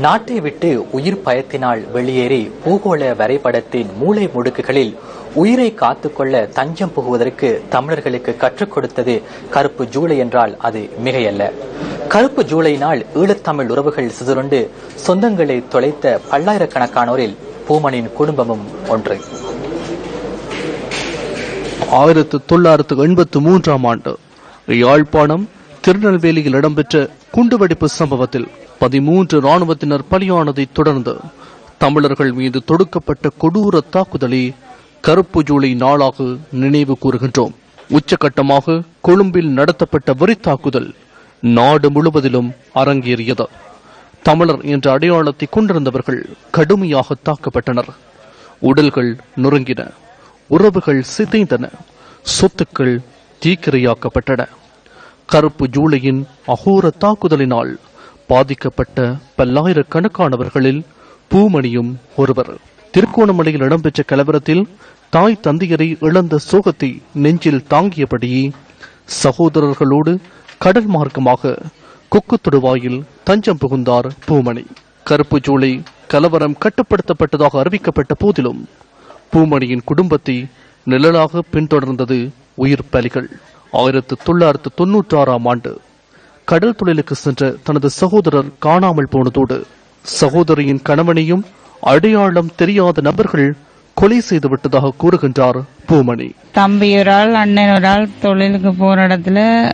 நாட்டை விட்டு உயிர் பயத்தினால் வெளியேறி பூகோள வரைபடத்தின் மூளை முடுக்குகளில் உயிரை காத்துக்கொள்ள தஞ்சம் புகுவதற்கு தமிழர்களுக்கு கற்றுக் கொடுத்தது கருப்பு ஜூலை என்றால் அது மிகையல்ல. கருப்பு ஜூலையினால் ஈழத்தமிழ் உறவுகள் சிதறுண்டு சொந்தங்களை தொலைத்த பல்லாயிரக்கணக்கானோரில் பூமனின் குடும்பமும் ஒன்று. ஆயிரத்து தொள்ளாயிரத்து எண்பத்து மூன்றாம் ஆண்டு யாழ்ப்பாணம் திருநெல்வேலியில் இடம்பெற்ற குண்டுவெடிப்பு சம்பவத்தில் பதிமூன்று ராணுவத்தினர் பலியானதை தொடர்ந்து தமிழர்கள் மீது தொடுக்கப்பட்ட கொடூர தாக்குதலை கருப்பு ஜூலை நாளாக நினைவு கூறுகின்றோம். உச்சகட்டமாக கொழும்பில் நடத்தப்பட்ட வரி தாக்குதல் நாடு முழுவதிலும் அரங்கேறியது. தமிழர் என்ற அடையாளத்தை கொண்டிருந்தவர்கள் கடுமையாக தாக்கப்பட்டனர். உடல்கள் நொறுங்கின. உறவுகள் சிதைந்தன. சொத்துக்கள் தீக்கிரையாக்கப்பட்டன. கருப்பு ஜூலையின் அகோர தாக்குதலினால் பாதிக்கப்பட்ட பல்லாயிரக்கணக்கானவர்களில் பூமணியும் ஒருவர். திருக்கோணமலையில் இடம்பெற்ற கலவரத்தில் தாய் தந்தையரை இழந்த சோகத்தை நெஞ்சில் தாங்கியபடியே சகோதரர்களோடு கடல் மார்க்கமாக கொக்கு தொடுவாயில் தஞ்சம் புகுந்தார் பூமணி. கருப்பு ஜூலை கலவரம் கட்டுப்படுத்தப்பட்டதாக அறிவிக்கப்பட்ட போதிலும் பூமணியின் குடும்பத்தை நிழலாக பின்தொடர்ந்தது உயிர் பலிகள். ஆயிரத்து தொள்ளாயிரத்து தொன்னூற்றி ஆறாம் ஆண்டு கடல் தொழிலுக்கு சென்ற தனது சகோதரர் காணாமல் போனதோடு சகோதரியின் கணவனையும் அடையாளம் தெரியாத நபர்கள் கொலை செய்து விட்டதாக கூறுகின்றார் பூமணி. தம்பி ஒரு ஆள் அண்ணன் ஒரு ஆள் தொழிலுக்கு போற இடத்துல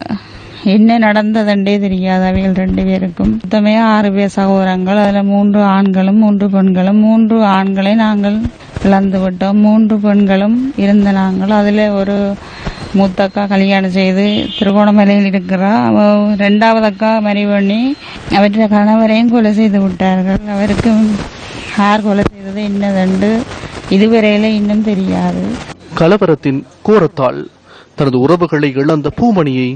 என்ன நடந்ததுண்டே தெரியாது. அவைகள் ரெண்டு பேருக்கும். மொத்தமே ஆறு பேர் சகோதரங்கள். அதுல மூன்று ஆண்களும் மூன்று பெண்களும். மூன்று ஆண்களை நாங்கள் இழந்து விட்டோம். மூன்று பெண்களும் இருந்த நாங்கள். அதுல ஒரு மூத்த அக்கா கல்யாணம் செய்து திருகோணமலையில் இருக்கிறா. அவ ரெண்டாவது அக்கா மரி பண்ணி அவற்றை கணவரையும் கொலை செய்து விட்டார்கள். அவருக்கு யார் கொலை செய்தது என்னதென்று இதுவரையில இன்னும் தெரியாது. கலவரத்தின் கோரத்தால் தனது உறவுகளை இழந்த பூமணியை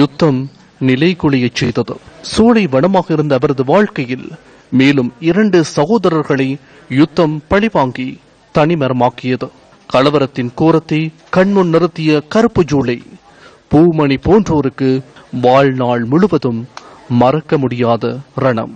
யுத்தம் நிலைகுலியச் செய்தது. சூளை வனமாக இருந்த அவரது வாழ்க்கையில் மேலும் இரண்டு சகோதரர்களை யுத்தம் பழிவாங்கி தனிமரமாக்கியது. கலவரத்தின் கோரத்தை கண்முன் நிறுத்திய கருப்பு ஜூலை. பூமணி போன்றோருக்கு வாழ்நாள் முழுவதும் மறக்க முடியாத ரணம்.